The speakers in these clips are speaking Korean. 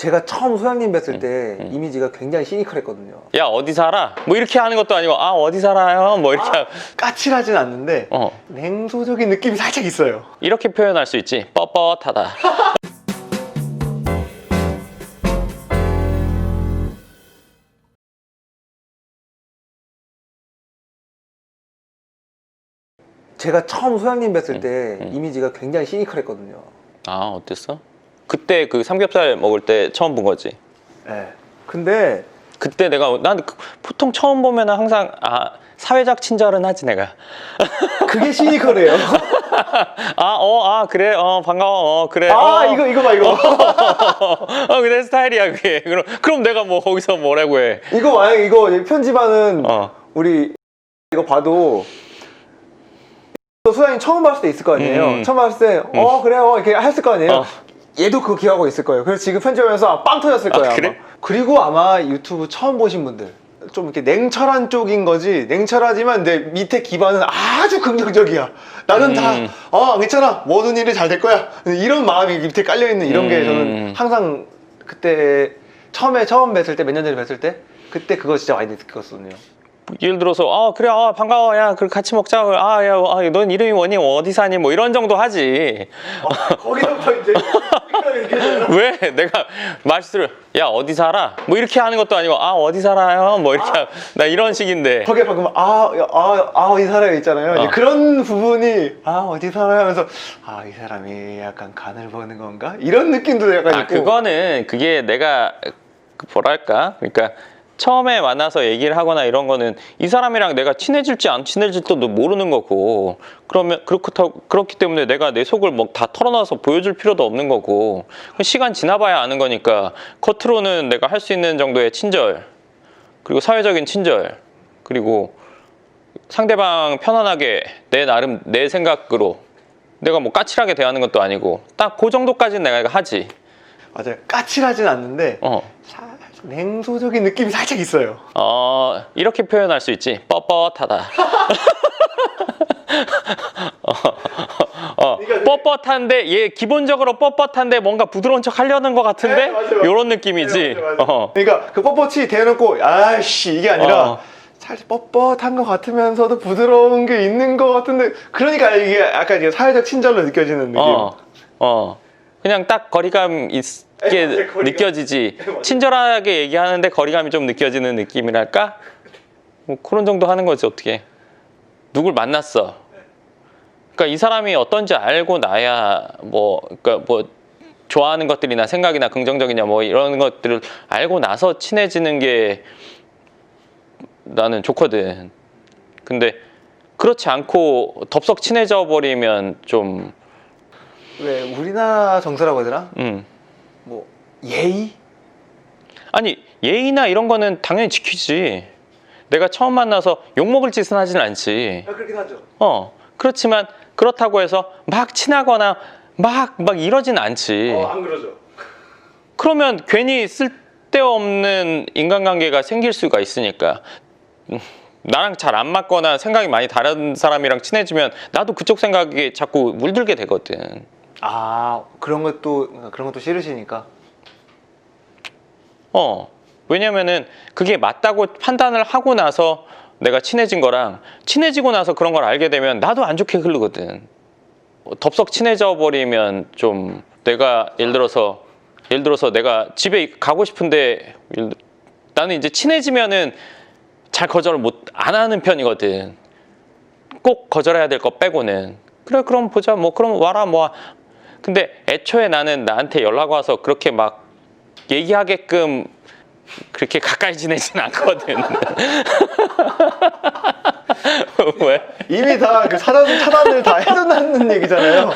제가 처음 소장님 뵀을 때 음. 이미지가 굉장히 시니컬했거든요. 야 어디 살아? 뭐 이렇게 하는 것도 아니고 아 어디 살아요? 뭐 이렇게 하- 까칠하진 않는데 어 냉소적인 느낌이 살짝 있어요. 이렇게 표현할 수 있지 뻣뻣하다. 제가 처음 소장님 뵀을 때 음. 이미지가 굉장히 시니컬했거든요. 아 어땠어? 그때 그 삼겹살 먹을 때 처음 본 거지. 네. 근데 그때 내가 난 그- 보통 처음 보면은 항상 아 사회적 친절은 하지 내가. 그게 시니컬해요. 아 어 아 그래 어 반가워 어 그래. 아 어. 이거 이거 봐 이거. 어 그래 스타일이야 그게. 그럼 그럼 내가 뭐 거기서 뭐라고 해? 이거 만약 이거 편집하는 어. 우리 이거 봐도 소장님 처음 봤을 때 있을 거 아니에요. 음. 처음 봤을 때 어 그래요 이렇게 했을 거 아니에요. 어. 얘도 그거 기억하고 있을 거예요. 그래서 지금 편집하면서 빵 터졌을 아, 거예요. 그래? 아마. 그리고 아마 유튜브 처음 보신 분들 좀 이렇게 냉철한 쪽인 거지 냉철하지만 내 밑에 기반은 아주 긍정적이야. 나는 음. 다어 괜찮아 모든 일이 잘 될 거야. 이런 마음이 밑에 깔려 있는 이런 게 음. 저는 항상 그때 처음에 처음 뵀을 때 몇 년 전에 뵀을 때 그때 그거 진짜 많이 느꼈거든요. 예를 들어서 아 그래 아 반가워 야 그럼 같이 먹자 아야넌 이름이 뭐니 어디 사니 뭐 이런 정도 하지 거기서부터 이제 왜? 내가 말수를 야 어디 살아? 뭐 이렇게 하는 것도 아니고 아 어디 살아요? 뭐 이렇게 하- 나 이런 식인데. 거기에 방금 아, 아, 아 어디 살아요 있잖아요. 어. 그런 부분이 아 어디 살아요? 하면서 아 이 사람이 약간 간을 보는 건가? 이런 느낌도 약간 아 있고. 그거는 그게 내가 그 뭐랄까? 그러니까 처음에 만나서 얘기를 하거나 이런 거는 이 사람이랑 내가 친해질지 안 친해질지도 모르는 거고 그러면 그렇고 그렇기 때문에 내가 내 속을 뭐다 털어놔서 보여줄 필요도 없는 거고 그 시간 지나봐야 아는 거니까 겉으로는 내가 할 수 있는 정도의 친절 그리고 사회적인 친절 그리고 상대방 편안하게 내 나름 내 생각으로 내가 뭐 까칠하게 대하는 것도 아니고 딱 그 정도까지는 내가 하지 맞아요. 까칠하진 않는데 어. 냉소적인 느낌이 살짝 있어요. 어, 이렇게 표현할 수 있지. 뻣뻣하다. 어, 어, 뻣뻣한데 얘 기본적으로 뻣뻣한데 뭔가 부드러운 척 하려는 것 같은데 네, 맞아요. 요런 느낌이지. 맞아, 맞아. 어. 그러니까 그 뻣뻣이 대놓고 아씨 이게 아니라 어. 살짝 뻣뻣한 것 같으면서도 부드러운 게 있는 것 같은데 그러니까 이게 약간 이게 사회적 친절로 느껴지는 느낌. 어. 어. 그냥 딱 거리감 있 게 네, 거리감. 느껴지지. 네. 친절하게 얘기하는데 거리감이 좀 느껴지는 느낌이랄까? 뭐 그런 정도 하는 거지 어떻게. 누굴 만났어. 그러니까 이 사람이 어떤지 알고 나야 뭐 그러니까 뭐 좋아하는 것들이나 생각이나 긍정적이냐 뭐 이런 것들을 알고 나서 친해지는 게 나는 좋거든. 근데 그렇지 않고 덥석 친해져 버리면 좀 왜 우리나라 정서라고 해야 되나? 음. 뭐 예의? 아니 예의나 이런 거는 당연히 지키지. 내가 처음 만나서 욕 먹을 짓은 하진 않지. 아, 그렇긴 하죠. 어 그렇지만 그렇다고 해서 막 친하거나 막 막 이러진 않지. 어, 안 그러죠. 그러면 괜히 쓸데없는 인간관계가 생길 수가 있으니까 음, 나랑 잘 안 맞거나 생각이 많이 다른 사람이랑 친해지면 나도 그쪽 생각에 자꾸 물들게 되거든. 아 그런 것도 그런 것도 싫으시니까. 어 왜냐면은 그게 맞다고 판단을 하고 나서 내가 친해진 거랑 친해지고 나서 그런 걸 알게 되면 나도 안 좋게 흐르거든. 어, 덥석 친해져 버리면 좀 내가 예를 들어서 예를 들어서 내가 집에 가고 싶은데 나는 이제 친해지면은 잘 거절을 못 안 하는 편이거든. 꼭 거절해야 될 거 빼고는 그래 그럼 보자 뭐 그럼 와라 뭐 근데 애초에 나는 나한테 연락 와서 그렇게 막 얘기하게끔 그렇게 가까이 지내진 않거든. 왜? 이미 다그 차단 차단을 다 해놓는 얘기잖아요.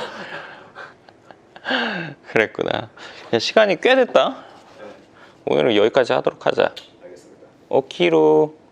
그랬구나. 야, 시간이 꽤 됐다. 오늘은 여기까지 하도록 하자. 알겠습니다. 오키로.